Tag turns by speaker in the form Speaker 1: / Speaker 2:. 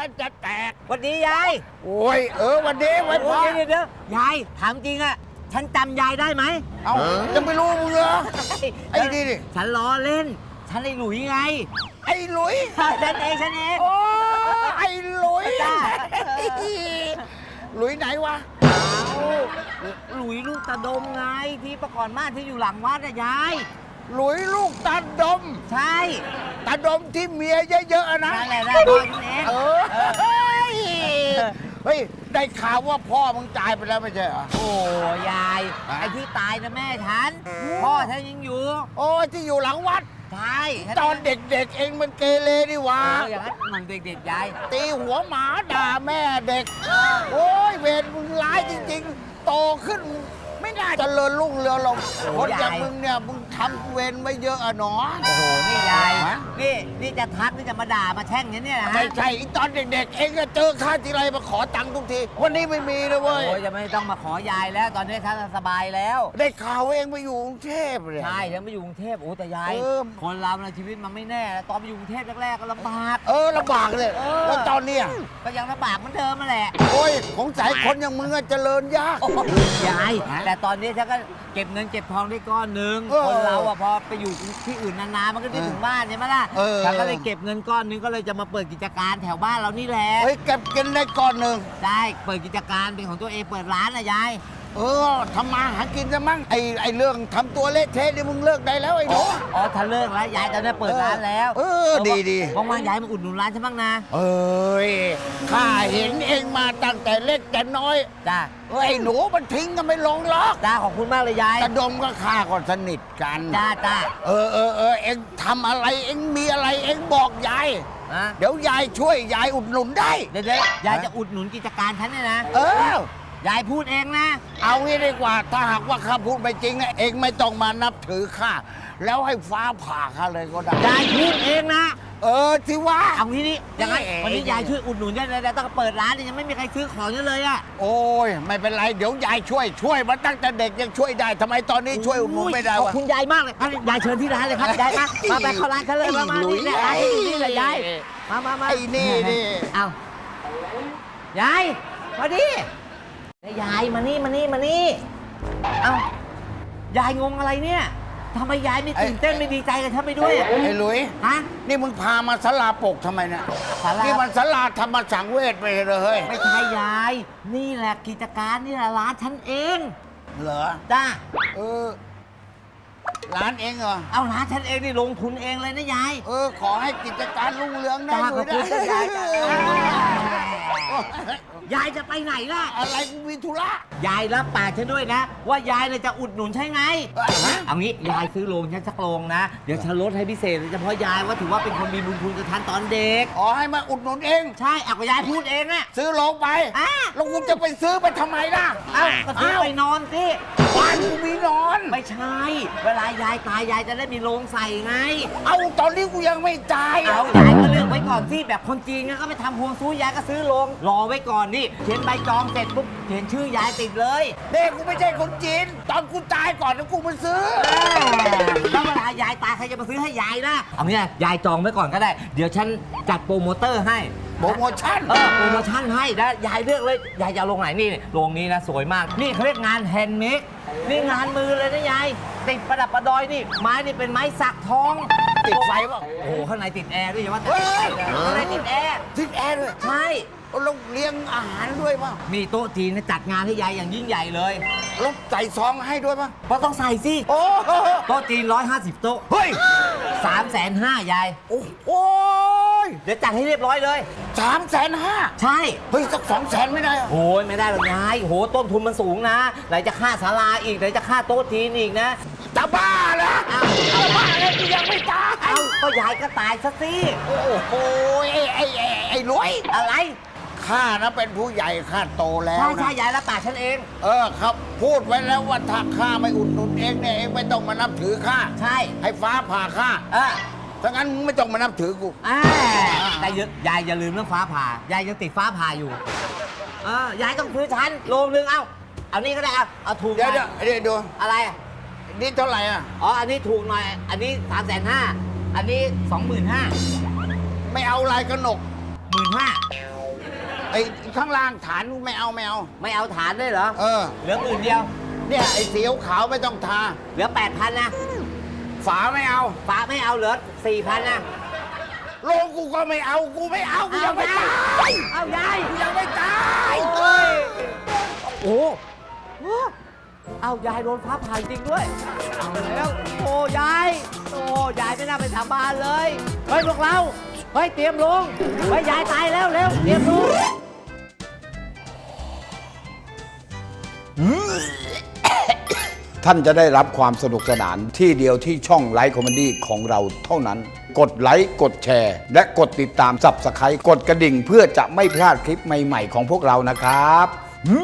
Speaker 1: สวัสดียาย
Speaker 2: โอ้ยเออวันนี้ไว้
Speaker 1: โอ้
Speaker 2: พ่อย
Speaker 1: เดี๋ยวเดี๋ยวยายถามจริงอะฉันจำยายได้ไหม
Speaker 2: เอาจะไม่รู้มึงเหรอ ไอ้นี่ดิ
Speaker 1: ฉันล้อเล่น ฉันไอ้หลุยไง
Speaker 2: ไอ้หลุย
Speaker 1: ฉันเองฉันเอง
Speaker 2: โอ้ไอ้หลุย
Speaker 1: จ้า
Speaker 2: หลุยไหนวะ
Speaker 1: หลุยลูกตาดมไงที่ประกอบบ้านที่อยู่หลังวัดอะยาย
Speaker 2: หลุยลูกตาดม
Speaker 1: ใช่
Speaker 2: ตาดมที่เมียเยอะๆอะนะ
Speaker 1: นั่นแหละได้พ่อฉันเอง
Speaker 2: เออ เฮ้ย เฮ้ย ได้ข่าวว่าพ่อมึงตายไปแล้วไม่ใช่เหรอ
Speaker 1: โอ้ยาย
Speaker 2: ฮะ
Speaker 1: ไอ้ที่ตายนะแม่ฉัน พ่อฉันยังอยู่
Speaker 2: โอ้ยที่อยู่หลังวัด
Speaker 1: ใช่ฉั
Speaker 2: ตอนเด็กๆ เองมันเกเรนี่หวะ
Speaker 1: เอออย่างนั้นมันเด็กๆยาย
Speaker 2: ตีหัวหมาด่าแม่เด็ก โอ้ยเวรมึงร้ายจริง ๆ โตขึ้น ไม่น่าเจริญรุ่งเรืองหรอกคนอย่างมึงเนี่ยมึงทำเวรไว้เยอะอะหนอ
Speaker 1: โอ้โห นี่ยาย
Speaker 2: ฮะ
Speaker 1: นี่นี่จะทักนี่จะมาด่ามาแช่งเนี่ยเนี่ยนะฮะ
Speaker 2: ไม่ใช่อีตอนเด็ก ๆ เองก็เจอข้าทีไรมาขอตังค์ทุกที วันนี้ไม่มีเลยเว้ย
Speaker 1: โอ้ยจะไม่ต้องมาขอยายแล้ว ตอนนี้ฉันสบายแล้ว
Speaker 2: ได้ข่าวว่าเองไปอยู่กรุงเทพเลย
Speaker 1: ใช่ฉันไปอยู่กรุงเทพโอ้แต่ยาย
Speaker 2: เออ
Speaker 1: คนเราในชีวิตมันไม่แน่นะตอนไปอยู่กรุงเทพแรกๆก็ลำบาก
Speaker 2: เออลำบากเลย
Speaker 1: เออ
Speaker 2: แล้วตอนเนี้ย
Speaker 1: ก็ยังลำบากเหมือนเดิมมาแหละ
Speaker 2: โอ้ยของสายคนอย่างมึงอะเจริญยาก
Speaker 1: โอ้ยาย
Speaker 2: ฮะ
Speaker 1: แต่ตอนนี้ฉันก็เก็บเงินเก็บทองได้ก้อนหนึ่ง
Speaker 2: เออ
Speaker 1: คนเราอะพอไปอยู่ที่อื่นนานๆมันก็ได้ถึงบ้านใช่ไหมล่ะ
Speaker 2: เออ
Speaker 1: ฉันก็เลยเก็บเงินก้อนหนึงก็เลยจะมาเปิดกิจการแถวบ้านเรานี่แหละ
Speaker 2: เฮ้ยเก็บกินได้ก่อนหนึ่ง
Speaker 1: ได้เปิดกิจการเป็นของตัวเองเปิดร้านนะยาย
Speaker 2: เออทำมาหากินซะมั้งไอ้ไอ้เรื่องทำตัวเละเทะนี่มึงเลิกได้แล้วไอ้หนู
Speaker 1: อ๋อถ้าเลิกแล้วยายจะได้เปิดร้านแล้ว
Speaker 2: เออดีดี
Speaker 1: ว่างๆยายมาอุดหนุนร้านฉันบ้างนะ
Speaker 2: เอ้ยข้าเห็นเองมาตั้งแต่เล็กแต่น้อย
Speaker 1: จ้า
Speaker 2: เอ้ยไอ้หนูมันทิ้งกันไม่ลงหรอก
Speaker 1: จ้าขอบคุณมากเลยยาย
Speaker 2: ตะดมก็ข้าก็สนิทกัน
Speaker 1: จ้าจ้า
Speaker 2: เออเออเออเอ็งทำอะไรเอ็งมีอะไรเอ็งบอกยาย
Speaker 1: นะ
Speaker 2: เดี๋ยวยายช่วยยายอุดหนุนได้
Speaker 1: เดี๋ยวเดี๋ยวยายจะอุดหนุนกิจการฉันเนี่ยนะ
Speaker 2: เออ
Speaker 1: ยายพูดเองนะ
Speaker 2: เอางี้ดีกว่า ถ้าหากว่าข้าพูดไปจริงนะเอ็งไม่ต้องมานับถือข้าแล้วให้ฟ้าผ่าข้าเลยก็ได้
Speaker 1: ยายพูดเองนะ
Speaker 2: เออที่ว่า
Speaker 1: เอางี้นี่อย่างนั้น
Speaker 2: เอ๊ะ
Speaker 1: วันนี้ยายช่วยอุดหนุนได้เลยแต่ต้องเปิดร้านเนี่ยยังไม่มีใครซื้อของฉันเลยอะ
Speaker 2: โอ้ย ไม่เป็นไร เดี๋ยวยายช่วยช่วยมาตั้งแต่เด็กยังช่วยได้ทำไมตอนนี้ช่วยอุดหนุนไม่ได้
Speaker 1: ขอบ
Speaker 2: วะ
Speaker 1: คุณยายมากเลยงั้นยายเชิญที่ร้านเลยครับยายมามาไปเข้าร้านกันเลยมามา
Speaker 2: ไอ้หลุย
Speaker 1: นี่แหละร้านนี่แหละยายมามามา
Speaker 2: ไอ้นี่นี่
Speaker 1: เอายายมาดิยายมานี่มานี่มานี่เอายายงงอะไรเนี่ย ทำไมยายไม่ตื่นเต้นไม่ดีใจกับฉันไปด้วยอะ
Speaker 2: ไอ้หลุย
Speaker 1: ฮะ
Speaker 2: นี่มึงพามาสลาปกทำไมเนี่ย
Speaker 1: ศาลา
Speaker 2: นี่มันสลาธรรมสังเวชไปเลยเฮ้ย
Speaker 1: ไม่ใช่ยาย นี่แหละกิจการนี่แหละร้านฉันเอง
Speaker 2: เหรอ
Speaker 1: จ้า
Speaker 2: เออร้านเองเหรอ
Speaker 1: เอาร้านฉันเองนี่ลงทุนเองเลยนะยาย
Speaker 2: เออ ขอให้กิจการรุ่งเรืองนะ
Speaker 1: จ้า
Speaker 2: หลุ
Speaker 1: ขอยบ
Speaker 2: นะ
Speaker 1: คุณนะยายจ้า ยายจะไปไหนล่ะ
Speaker 2: อะไรกูมีธุระ
Speaker 1: ยายรับปากฉันด้วยนะ ว่ายายเนี่ยจะอุดหนุนใช่ไง
Speaker 2: เอ้ยฮะ
Speaker 1: เอางี้ยายซื้อโรงฉันสักโรงนะ เดี๋ยวฉันลดให้พิเศษเฉพาะยายว่าถือว่าเป็นคนมีบุญคุณกับท่านตอนเด็ก
Speaker 2: อ๋อให้มาอุดหนุนเอง
Speaker 1: ใช่เอาก็ยายพูดเองอะ
Speaker 2: ซื้อลงไป
Speaker 1: อะ
Speaker 2: แล้วกูจะไปซื้อไปทำไมล่ะ
Speaker 1: เอาก็ซื้อไปนอนสิ
Speaker 2: บ้านกูมีนอน
Speaker 1: ไม่ใช่ เวลายายตายยายจะได้มีโรงใส่ไง
Speaker 2: เอาตอนนี้กูยังไม่ตาย
Speaker 1: เอายายก็เลือกไว้ก่อนที่แบบคนจีนก็ไปทำพวงซู้ยายก็ซื้อโรงรอไว้ก่อนนี่เขียนใบจองเสร็จปุ๊บเขียนชื่อยายติดเลย
Speaker 2: เด็กกูไม่ใช่คนจีน ตอนกูตายก่อนแล้วกูมาซื้อ
Speaker 1: แล้วเวลายายตายใครจะมาซื้อให้ยายล่ะเอางี้ยายจองไว้ก่อนก็ได้ เดี๋ยวฉันจัดโปรโมเตอร์ให้
Speaker 2: โปรโมชั่น
Speaker 1: เออโปรโมชั่นให้แล้วยายเลือกเลย ยายจะเอาลงไหนนี่โรงนี้นะสวยมาก นี่เขาเรียกงานแฮนด์เมดนี่งานมือเลยนะยาย ติดประดับประดอยนี่ ไม้นี่เป็นไม้สักทอง
Speaker 2: ติดไฟเปล่า
Speaker 1: โอ้โหข้างในติดแอร์ด้วยอย่าว่าแต่
Speaker 2: เฮ้ย
Speaker 1: ข้างในติดแอร์
Speaker 2: ติดแอร์ด้วย
Speaker 1: ใช่
Speaker 2: เราเลี้ยงอาหารด้วยป่ะ
Speaker 1: มีโต๊ะจีนจัดงานให้ยายอย่างยิ่งใหญ่เลย
Speaker 2: แล้วใส่ซองให้ด้วยป่ะ
Speaker 1: เพราะต้องใส่สิ
Speaker 2: โอ้โห
Speaker 1: โต๊ะจีน 150 โต๊ะ
Speaker 2: เฮ้ย
Speaker 1: 3 5 0 0 0 0ยาย
Speaker 2: โอ้โอ้ย
Speaker 1: เดี๋ยวจัดให้เรียบร้อยเลย
Speaker 2: สามแสนห้า
Speaker 1: ใช่
Speaker 2: เฮ้ยสักสองแสนไม่ได้เหรอ
Speaker 1: โอ้ยไม่ได้หรอกยายโหต้นทุนมันสูงนะ ไหนจะค่าศาลาอีก ไหนจะค่าโต๊ะจีนอีกนะ
Speaker 2: จะบ้าเหรอ
Speaker 1: อ้าว
Speaker 2: จะบ้าแล้วกูยังไม่ตาย
Speaker 1: เอ้าก็ยายก็ตายซะสิ
Speaker 2: โอ้โหไอ้ไอ้ไอ้ไอ้รวย
Speaker 1: อะไร
Speaker 2: ข้านะเป็นผู้ใหญ่ข้าโตแล้ว
Speaker 1: ใช่
Speaker 2: นะ
Speaker 1: ใช่ยายรับปากฉันเอง
Speaker 2: เออครับ พูดไว้แล้วว่าถ้าข้าไม่อุดหนุนเองเนี่ยเองไม่ต้องมานับถือข้า
Speaker 1: ใช่
Speaker 2: ให้ฟ้าผ่าข้า
Speaker 1: เออ
Speaker 2: ถ้างั้นมึงไม่ต้องมานับถือกู
Speaker 1: อ่าแต่อย่ายายอย่าลืมเรื่องฟ้าผ่า ยายยังติดฟ้าผ่าอยู่ เออยายต้องซื้อฉันโลนึงเอ้า เอานี่ก็ได้เอาเอาถูกห
Speaker 2: เดี๋ยว
Speaker 1: น่อย
Speaker 2: เดี๋ยวเดี๋ยวดู
Speaker 1: อะไรอะ
Speaker 2: นี่เท่าไหร่อะ
Speaker 1: อ๋อ อันนี้ถูกหน่อย อันนี้3ามแสนห้า อันนี้สองหมื่นห้า
Speaker 2: ไม่เอาลายกระหนก
Speaker 1: หมื่นห้า
Speaker 2: ไอ้ข้างล่างฐานไม่เอาไม่เอา
Speaker 1: ไม่เอาฐานด้วยเหรอ
Speaker 2: เออ
Speaker 1: เหลือหมื่นเดียว
Speaker 2: เนี่ยไอ้สีขาวๆไม่ต้องทา
Speaker 1: เหลือแปดพันนะ
Speaker 2: ฝาไม่เอา
Speaker 1: ฟ้าไม่เอาเหลือสี่พันนะ
Speaker 2: โลงกูก็ไม่เอา กูไม่เอา กูยังไม่ตาย
Speaker 1: เอายาย
Speaker 2: กูยังไม่ตาย
Speaker 1: โอ้ยโอ้โหเอายายโดนฟ้าผ่าจริงด้วยเอาแล้วโอ้ยายโอ้ยายไม่น่าไปสาบานเลยเฮ้ยพวกเราเฮ้ยเตรียมลงเฮ้ยยายตายแล้วเร็วเตรียมลง
Speaker 3: ท่านจะได้รับความสนุกสนานที่เดียวที่ช่องไลฟ์คอมเมดี้ของเราเท่านั้น กดไลค์กดแชร์ และกดติดตามสับสไครต์กดกระดิ่งเพื่อจะไม่พลาดคลิปใหม่ ๆ ของพวกเรานะครับอื